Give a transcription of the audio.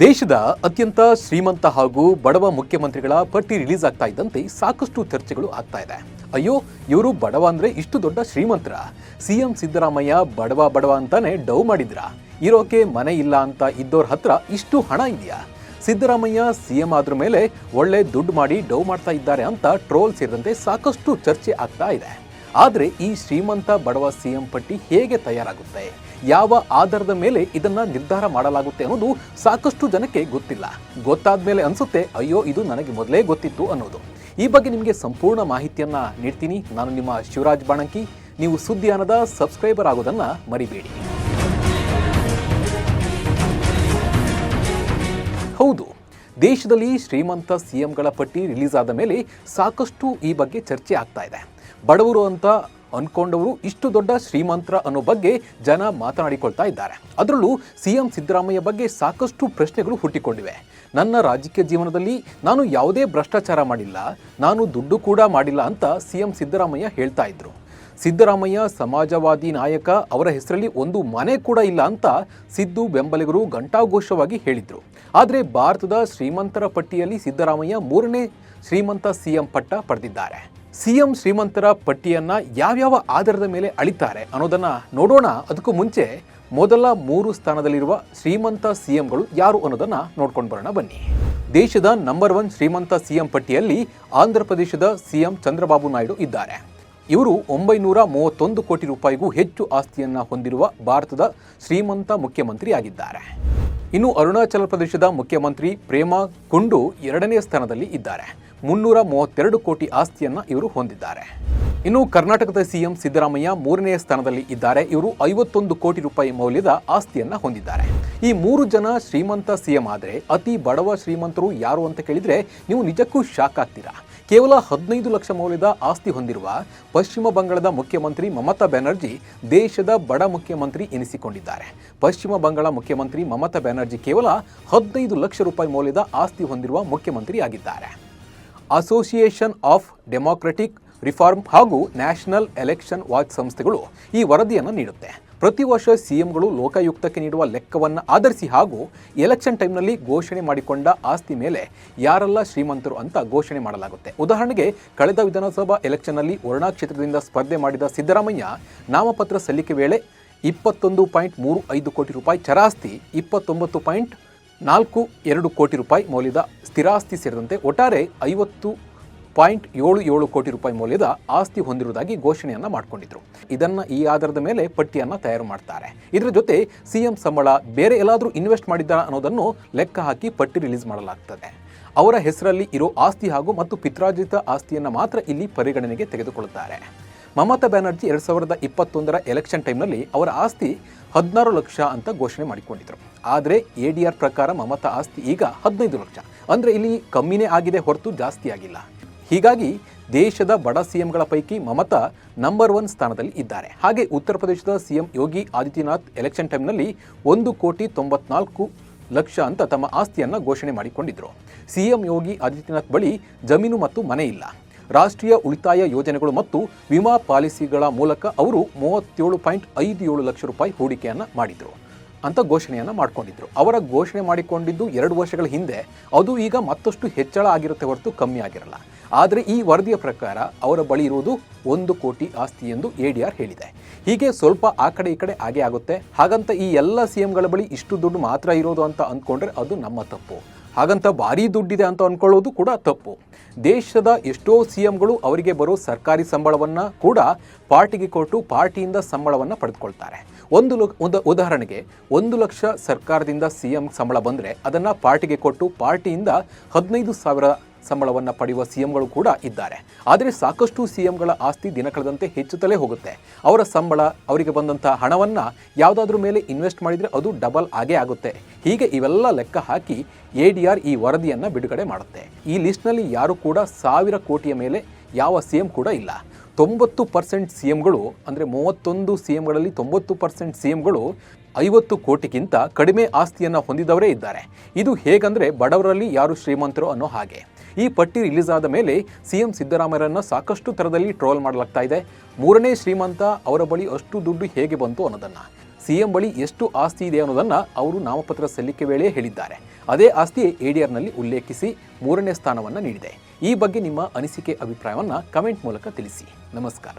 ದೇಶದ ಅತ್ಯಂತ ಶ್ರೀಮಂತ ಹಾಗೂ ಬಡವ ಮುಖ್ಯಮಂತ್ರಿಗಳ ಪಟ್ಟಿ ರಿಲೀಸ್ ಆಗ್ತಾ ಇದ್ದಂತೆ ಸಾಕಷ್ಟು ಚರ್ಚೆಗಳು ಆಗ್ತಾ ಇದೆ. ಅಯ್ಯೋ, ಇವರು ಬಡವ ಅಂದ್ರೆ ಇಷ್ಟು ದೊಡ್ಡ ಶ್ರೀಮಂತರ. ಸಿಎಂ ಸಿದ್ದರಾಮಯ್ಯ ಬಡವ ಬಡವ ಅಂತಾನೆ ಡೌ ಮಾಡಿದ್ರ. ಇರೋಕೆ ಮನೆ ಇಲ್ಲ ಅಂತ ಇದ್ದೋರ್ ಹತ್ರ ಇಷ್ಟು ಹಣ ಇದೆಯಾ? ಸಿದ್ದರಾಮಯ್ಯ ಸಿಎಂ ಆದ್ರ ಮೇಲೆ ಒಳ್ಳೆ ದುಡ್ಡು ಮಾಡಿ ಡೌ ಮಾಡ್ತಾ ಇದ್ದಾರೆ ಅಂತ ಟ್ರೋಲ್ ಸೇರಿದಂತೆ ಸಾಕಷ್ಟು ಚರ್ಚೆ ಆಗ್ತಾ ಇದೆ. ಆದರೆ ಈ ಶ್ರೀಮಂತ ಬಡವ ಸಿಎಂ ಪಟ್ಟಿ ಹೇಗೆ ತಯಾರಾಗುತ್ತೆ? ಯಾವ ಆಧಾರದ ಮೇಲೆ ಇದನ್ನ ನಿರ್ಧಾರ ಮಾಡಲಾಗುತ್ತೆ ಅನ್ನೋದು ಸಾಕಷ್ಟು ಜನಕ್ಕೆ ಗೊತ್ತಿಲ್ಲ. ಗೊತ್ತಾದ ಮೇಲೆ ಅನ್ಸುತ್ತೆ, ಅಯ್ಯೋ, ಇದು ನನಗೆ ಮೊದಲೇ ಗೊತ್ತಿತ್ತು ಅನ್ನೋದು. ಈ ಬಗ್ಗೆ ನಿಮಗೆ ಸಂಪೂರ್ಣ ಮಾಹಿತಿಯನ್ನ ನೀಡ್ತೀನಿ. ನಾನು ನಿಮ್ಮ ಶಿವರಾಜ್ ಬಾಣಂಕಿ. ನೀವು ಸುದ್ದಿಯಾನದ ಸಬ್ಸ್ಕ್ರೈಬರ್ ಆಗೋದನ್ನ ಮರಿಬೇಡಿ. ಹೌದು, ದೇಶದಲ್ಲಿ ಶ್ರೀಮಂತ ಸಿಎಂಗಳ ಪಟ್ಟಿ ರಿಲೀಸ್ ಆದ ಮೇಲೆ ಸಾಕಷ್ಟು ಈ ಬಗ್ಗೆ ಚರ್ಚೆ ಆಗ್ತಾ ಇದೆ. ಬಡವರು ಅಂತ ಅನ್ಕೊಂಡವರು ಇಷ್ಟು ದೊಡ್ಡ ಶ್ರೀಮಂತರ ಅನ್ನೋ ಬಗ್ಗೆ ಜನ ಮಾತನಾಡಿಕೊಳ್ತಾ ಇದ್ದಾರೆ. ಅದರಲ್ಲೂ ಸಿಎಂ ಸಿದ್ದರಾಮಯ್ಯ ಬಗ್ಗೆ ಸಾಕಷ್ಟು ಪ್ರಶ್ನೆಗಳು ಹುಟ್ಟಿಕೊಂಡಿವೆ. ನನ್ನ ರಾಜಕೀಯ ಜೀವನದಲ್ಲಿ ನಾನು ಯಾವುದೇ ಭ್ರಷ್ಟಾಚಾರ ಮಾಡಿಲ್ಲ, ನಾನು ದುಡ್ಡು ಕೂಡ ಮಾಡಿಲ್ಲ ಅಂತ ಸಿಎಂ ಸಿದ್ದರಾಮಯ್ಯ ಹೇಳ್ತಾ ಇದ್ರು. ಸಿದ್ದರಾಮಯ್ಯ ಸಮಾಜವಾದಿ ನಾಯಕ, ಅವರ ಹೆಸರಲ್ಲಿ ಒಂದು ಮನೆ ಕೂಡ ಇಲ್ಲ ಅಂತ ಸಿದ್ದು ಬೆಂಬಲಿಗರು ಘಂಟಾಘೋಷವಾಗಿ ಹೇಳಿದರು. ಆದರೆ ಭಾರತದ ಶ್ರೀಮಂತರ ಪಟ್ಟಿಯಲ್ಲಿ ಸಿದ್ದರಾಮಯ್ಯ ಮೂರನೇ ಶ್ರೀಮಂತ ಸಿಎಂ ಪಟ್ಟ ಪಡೆದಿದ್ದಾರೆ. ಸಿಎಂ ಶ್ರೀಮಂತರ ಪಟ್ಟಿಯನ್ನ ಯಾವ್ಯಾವ ಆಧಾರದ ಮೇಲೆ ಅಳಿತಾರೆ ಅನ್ನೋದನ್ನ ನೋಡೋಣ. ಅದಕ್ಕೂ ಮುಂಚೆ ಮೊದಲ ಮೂರು ಸ್ಥಾನದಲ್ಲಿರುವ ಶ್ರೀಮಂತ ಸಿಎಂಗಳು ಯಾರು ಅನ್ನೋದನ್ನ ನೋಡ್ಕೊಂಡು ಬರೋಣ ಬನ್ನಿ. ದೇಶದ ನಂಬರ್ ಒನ್ ಶ್ರೀಮಂತ ಸಿಎಂ ಪಟ್ಟಿಯಲ್ಲಿ ಆಂಧ್ರ ಪ್ರದೇಶದ ಸಿಎಂ ಚಂದ್ರಬಾಬು ನಾಯ್ಡು ಇದ್ದಾರೆ. ಇವರು ಒಂಬೈನೂರ ಮೂವತ್ತೊಂದು ಕೋಟಿ ರೂಪಾಯಿಗೂ ಹೆಚ್ಚು ಆಸ್ತಿಯನ್ನ ಹೊಂದಿರುವ ಭಾರತದ ಶ್ರೀಮಂತ ಮುಖ್ಯಮಂತ್ರಿಯಾಗಿದ್ದಾರೆ. ಇನ್ನು ಅರುಣಾಚಲ ಪ್ರದೇಶದ ಮುಖ್ಯಮಂತ್ರಿ ಪ್ರೇಮಾ ಕುಂಡು ಎರಡನೇ ಸ್ಥಾನದಲ್ಲಿ ಇದ್ದಾರೆ. ಮುನ್ನೂರ ಮೂವತ್ತೆರಡು ಕೋಟಿ ಆಸ್ತಿಯನ್ನ ಇವರು ಹೊಂದಿದ್ದಾರೆ. ಇನ್ನು ಕರ್ನಾಟಕದ ಸಿಎಂ ಸಿದ್ದರಾಮಯ್ಯ ಮೂರನೇ ಸ್ಥಾನದಲ್ಲಿ ಇದ್ದಾರೆ. ಇವರು ಐವತ್ತೊಂದು ಕೋಟಿ ರೂಪಾಯಿ ಮೌಲ್ಯದ ಆಸ್ತಿಯನ್ನ ಹೊಂದಿದ್ದಾರೆ. ಈ ಮೂರು ಜನ ಶ್ರೀಮಂತ ಸಿಎಂ ಆದರೆ ಅತಿ ಬಡವ ಶ್ರೀಮಂತರು ಯಾರು ಅಂತ ಕೇಳಿದ್ರೆ ನೀವು ನಿಜಕ್ಕೂ ಶಾಕ್ ಆಗ್ತೀರಾ? ಕೇವಲ ಹದಿನೈದು ಲಕ್ಷ ಮೌಲ್ಯದ ಆಸ್ತಿ ಹೊಂದಿರುವ ಪಶ್ಚಿಮ ಬಂಗಾಳದ ಮುಖ್ಯಮಂತ್ರಿ ಮಮತಾ ಬ್ಯಾನರ್ಜಿ ದೇಶದ ಬಡ ಮುಖ್ಯಮಂತ್ರಿ ಎನಿಸಿಕೊಂಡಿದ್ದಾರೆ. ಪಶ್ಚಿಮ ಬಂಗಾಳ ಮುಖ್ಯಮಂತ್ರಿ ಮಮತಾ ಬ್ಯಾನರ್ಜಿ ಕೇವಲ ಹದಿನೈದು ಲಕ್ಷ ರೂಪಾಯಿ ಮೌಲ್ಯದ ಆಸ್ತಿ ಹೊಂದಿರುವ ಮುಖ್ಯಮಂತ್ರಿ ಆಗಿದ್ದಾರೆ. ಅಸೋಸಿಯೇಷನ್ ಆಫ್ ಡೆಮಾಕ್ರೆಟಿಕ್ ರಿಫಾರ್ಮ್ ಹಾಗೂ ನ್ಯಾಷನಲ್ ಎಲೆಕ್ಷನ್ ವಾಚ್ ಸಂಸ್ಥೆಗಳು ಈ ವರದಿಯನ್ನು ನೀಡುತ್ತೆ. ಪ್ರತಿ ವರ್ಷ ಸಿಎಂಗಳು ಲೋಕಾಯುಕ್ತಕ್ಕೆ ನೀಡುವ ಲೆಕ್ಕವನ್ನು ಆಧರಿಸಿ ಹಾಗೂ ಎಲೆಕ್ಷನ್ ಟೈಮ್ನಲ್ಲಿ ಘೋಷಣೆ ಮಾಡಿಕೊಂಡ ಆಸ್ತಿ ಮೇಲೆ ಯಾರೆಲ್ಲ ಶ್ರೀಮಂತರು ಅಂತ ಘೋಷಣೆ ಮಾಡಲಾಗುತ್ತೆ. ಉದಾಹರಣೆಗೆ, ಕಳೆದ ವಿಧಾನಸಭಾ ಎಲೆಕ್ಷನ್ನಲ್ಲಿ ವರ್ಣಾ ಕ್ಷೇತ್ರದಿಂದ ಸ್ಪರ್ಧೆ ಮಾಡಿದ ಸಿದ್ದರಾಮಯ್ಯ ನಾಮಪತ್ರ ಸಲ್ಲಿಕೆ ವೇಳೆ ಇಪ್ಪತ್ತೊಂದು ಪಾಯಿಂಟ್ ಮೂರು ಐದು ಕೋಟಿ ರೂಪಾಯಿ ಚರಾಸ್ತಿ, ಇಪ್ಪತ್ತೊಂಬತ್ತು ಪಾಯಿಂಟ್ ನಾಲ್ಕು ಎರಡು ಕೋಟಿ ರೂಪಾಯಿ ಮೌಲ್ಯದ ಸ್ಥಿರಾಸ್ತಿ ಸೇರಿದಂತೆ ಒಟ್ಟಾರೆ ಐವತ್ತು ಪಾಯಿಂಟ್ ಏಳು ಏಳು ಕೋಟಿ ರೂಪಾಯಿ ಮೌಲ್ಯದ ಆಸ್ತಿ ಹೊಂದಿರುವುದಾಗಿ ಘೋಷಣೆಯನ್ನ ಮಾಡಿಕೊಂಡಿದ್ರು. ಇದನ್ನ ಈ ಆಧಾರದ ಮೇಲೆ ಪಟ್ಟಿಯನ್ನ ತಯಾರು ಮಾಡ್ತಾರೆ. ಇದರ ಜೊತೆ ಸಿಎಂ ಸಂಬಳ ಬೇರೆ ಎಲ್ಲಾದರೂ ಇನ್ವೆಸ್ಟ್ ಮಾಡಿದ್ದ ಅನ್ನೋದನ್ನು ಲೆಕ್ಕ ಹಾಕಿ ಪಟ್ಟಿ ರಿಲೀಸ್ ಮಾಡಲಾಗ್ತದೆ. ಅವರ ಹೆಸರಲ್ಲಿ ಇರೋ ಆಸ್ತಿ ಹಾಗೂ ಮತ್ತು ಪಿತ್ರಾರ್ಜಿತ ಆಸ್ತಿಯನ್ನು ಮಾತ್ರ ಇಲ್ಲಿ ಪರಿಗಣನೆಗೆ ತೆಗೆದುಕೊಳ್ಳುತ್ತಾರೆ. ಮಮತಾ ಬ್ಯಾನರ್ಜಿ ಎರಡು ಸಾವಿರದ ಇಪ್ಪತ್ತೊಂದರ ಎಲೆಕ್ಷನ್ ಟೈಮ್ನಲ್ಲಿ ಅವರ ಆಸ್ತಿ ಹದಿನಾರು ಲಕ್ಷ ಅಂತ ಘೋಷಣೆ ಮಾಡಿಕೊಂಡಿದ್ರು. ಆದರೆ ಎ ಪ್ರಕಾರ ಮಮತಾ ಆಸ್ತಿ ಈಗ ಹದಿನೈದು ಲಕ್ಷ. ಅಂದರೆ ಇಲ್ಲಿ ಕಮ್ಮಿನೇ ಆಗಿದೆ ಹೊರತು ಜಾಸ್ತಿ ಆಗಿಲ್ಲ. ಹೀಗಾಗಿ ದೇಶದ ಬಡ ಸಿಎಂಗಳ ಪೈಕಿ ಮಮತಾ ನಂಬರ್ ಒನ್ ಸ್ಥಾನದಲ್ಲಿ ಇದ್ದಾರೆ. ಹಾಗೆ ಉತ್ತರ ಪ್ರದೇಶದ ಸಿಎಂ ಯೋಗಿ ಆದಿತ್ಯನಾಥ್ ಎಲೆಕ್ಷನ್ ಟೈಮ್ನಲ್ಲಿ ಒಂದು ಕೋಟಿ ತೊಂಬತ್ನಾಲ್ಕು ಲಕ್ಷ ಅಂತ ತಮ್ಮ ಆಸ್ತಿಯನ್ನು ಘೋಷಣೆ ಮಾಡಿಕೊಂಡಿದ್ದರು ಸಿಎಂ ಯೋಗಿ ಆದಿತ್ಯನಾಥ್ ಬಳಿ ಜಮೀನು ಮತ್ತು ಮನೆ ಇಲ್ಲ. ರಾಷ್ಟ್ರೀಯ ಉಳಿತಾಯ ಯೋಜನೆಗಳು ಮತ್ತು ವಿಮಾ ಪಾಲಿಸಿಗಳ ಮೂಲಕ ಅವರು ಮೂವತ್ತೇಳು ಪಾಯಿಂಟ್ ಐದು ಏಳು ಲಕ್ಷ ರೂಪಾಯಿ ಹೂಡಿಕೆಯನ್ನು ಮಾಡಿದರು ಅಂತ ಘೋಷಣೆಯನ್ನು ಮಾಡಿಕೊಂಡಿದ್ದರು ಅವರ ಘೋಷಣೆ ಮಾಡಿಕೊಂಡಿದ್ದು ಎರಡು ವರ್ಷಗಳ ಹಿಂದೆ. ಅದು ಈಗ ಮತ್ತಷ್ಟು ಹೆಚ್ಚಳ ಆಗಿರುತ್ತೆ ಹೊರತು ಕಮ್ಮಿ ಆಗಿರಲ್ಲ. ಆದರೆ ಈ ವರದಿಯ ಪ್ರಕಾರ ಅವರ ಬಳಿ ಇರುವುದು ಒಂದು ಕೋಟಿ ಆಸ್ತಿ ಎಂದು ಎ ಡಿ ಆರ್ ಹೇಳಿದೆ. ಹೀಗೆ ಸ್ವಲ್ಪ ಆ ಕಡೆ ಈ ಕಡೆ ಹಾಗೆ ಆಗುತ್ತೆ. ಹಾಗಂತ ಈ ಎಲ್ಲ ಸಿ ಎಂಗಳ ಬಳಿ ಇಷ್ಟು ದುಡ್ಡು ಮಾತ್ರ ಇರೋದು ಅಂತ ಅಂದ್ಕೊಂಡ್ರೆ ಅದು ನಮ್ಮ ತಪ್ಪು. ಹಾಗಂತ ಭಾರಿ ದುಡ್ಡಿದೆ ಅಂತ ಅಂದ್ಕೊಳ್ಳೋದು ಕೂಡ ತಪ್ಪು. ದೇಶದ ಎಷ್ಟೋ ಸಿ ಎಂಗಳು ಅವರಿಗೆ ಬರೋ ಸರ್ಕಾರಿ ಸಂಬಳವನ್ನ ಕೂಡ ಪಾರ್ಟಿಗೆ ಕೊಟ್ಟು ಪಾರ್ಟಿಯಿಂದ ಸಂಬಳವನ್ನ ಪಡೆದುಕೊಳ್ತಾರೆ. ಒಂದು ಒಂದು ಉದಾಹರಣೆಗೆ ಒಂದು ಲಕ್ಷ ಸರ್ಕಾರದಿಂದ ಸಿ ಎಂ ಸಂಬಳ ಬಂದರೆ ಅದನ್ನು ಪಾರ್ಟಿಗೆ ಕೊಟ್ಟು ಪಾರ್ಟಿಯಿಂದ ಹದಿನೈದು ಸಾವಿರ ಸಂಬಳವನ್ನ ಪಡೆಯುವ ಸಿಎಂಗಳು ಕೂಡ ಇದ್ದಾರೆ. ಆದರೆ ಸಾಕಷ್ಟು ಸಿಎಂಗಳ ಆಸ್ತಿ ದಿನ ಕಳೆದಂತೆ ಹೆಚ್ಚುತ್ತಲೇ ಹೋಗುತ್ತೆ. ಅವರ ಸಂಬಳ, ಅವರಿಗೆ ಬಂದಂಥ ಹಣವನ್ನು ಯಾವುದಾದ್ರೂ ಮೇಲೆ ಇನ್ವೆಸ್ಟ್ ಮಾಡಿದರೆ ಅದು ಡಬಲ್ ಆಗೇ ಆಗುತ್ತೆ. ಹೀಗೆ ಇವೆಲ್ಲ ಲೆಕ್ಕ ಹಾಕಿ ಎ ಡಿ ಆರ್ ಈ ವರದಿಯನ್ನು ಬಿಡುಗಡೆ ಮಾಡುತ್ತೆ. ಈ ಲಿಸ್ಟ್ನಲ್ಲಿ ಯಾರು ಕೂಡ ಸಾವಿರ ಕೋಟಿಯ ಮೇಲೆ ಯಾವ ಸಿಎಂ ಕೂಡ ಇಲ್ಲ. ತೊಂಬತ್ತು ಪರ್ಸೆಂಟ್ ಸಿ ಎಂಗಳು ಅಂದರೆ ಮೂವತ್ತೊಂದು ಸಿ ಎಂಗಳಲ್ಲಿ ತೊಂಬತ್ತು ಪರ್ಸೆಂಟ್ ಸಿ ಎಂಗಳು ಐವತ್ತು ಕೋಟಿಗಿಂತ ಕಡಿಮೆ ಆಸ್ತಿಯನ್ನು ಹೊಂದಿದವರೇ ಇದ್ದಾರೆ. ಇದು ಹೇಗಂದರೆ ಬಡವರಲ್ಲಿ ಯಾರು ಶ್ರೀಮಂತರು ಅನ್ನೋ ಹಾಗೆ. ಈ ಪಟ್ಟಿ ರಿಲೀಸ್ ಆದ ಮೇಲೆ ಸಿಎಂ ಸಿದ್ದರಾಮಯ್ಯರನ್ನು ಸಾಕಷ್ಟು ಥರದಲ್ಲಿ ಟ್ರೋಲ್ ಮಾಡಲಾಗ್ತಾ ಇದೆ. ಮೂರನೇ ಶ್ರೀಮಂತ ಅವರ ಬಳಿ ಅಷ್ಟು ದುಡ್ಡು ಹೇಗೆ ಬಂತು ಅನ್ನೋದನ್ನು. ಸಿಎಂ ಬಳಿ ಎಷ್ಟು ಆಸ್ತಿ ಇದೆ ಅನ್ನೋದನ್ನು ಅವರು ನಾಮಪತ್ರ ಸಲ್ಲಿಕೆ ವೇಳೆ ಹೇಳಿದ್ದಾರೆ. ಅದೇ ಆಸ್ತಿ ಎಡಿಆರ್ನಲ್ಲಿ ಉಲ್ಲೇಖಿಸಿ ಮೂರನೇ ಸ್ಥಾನವನ್ನು ನೀಡಿದೆ. ಈ ಬಗ್ಗೆ ನಿಮ್ಮ ಅನಿಸಿಕೆ, ಅಭಿಪ್ರಾಯವನ್ನು ಕಮೆಂಟ್ ಮೂಲಕ ತಿಳಿಸಿ. ನಮಸ್ಕಾರ.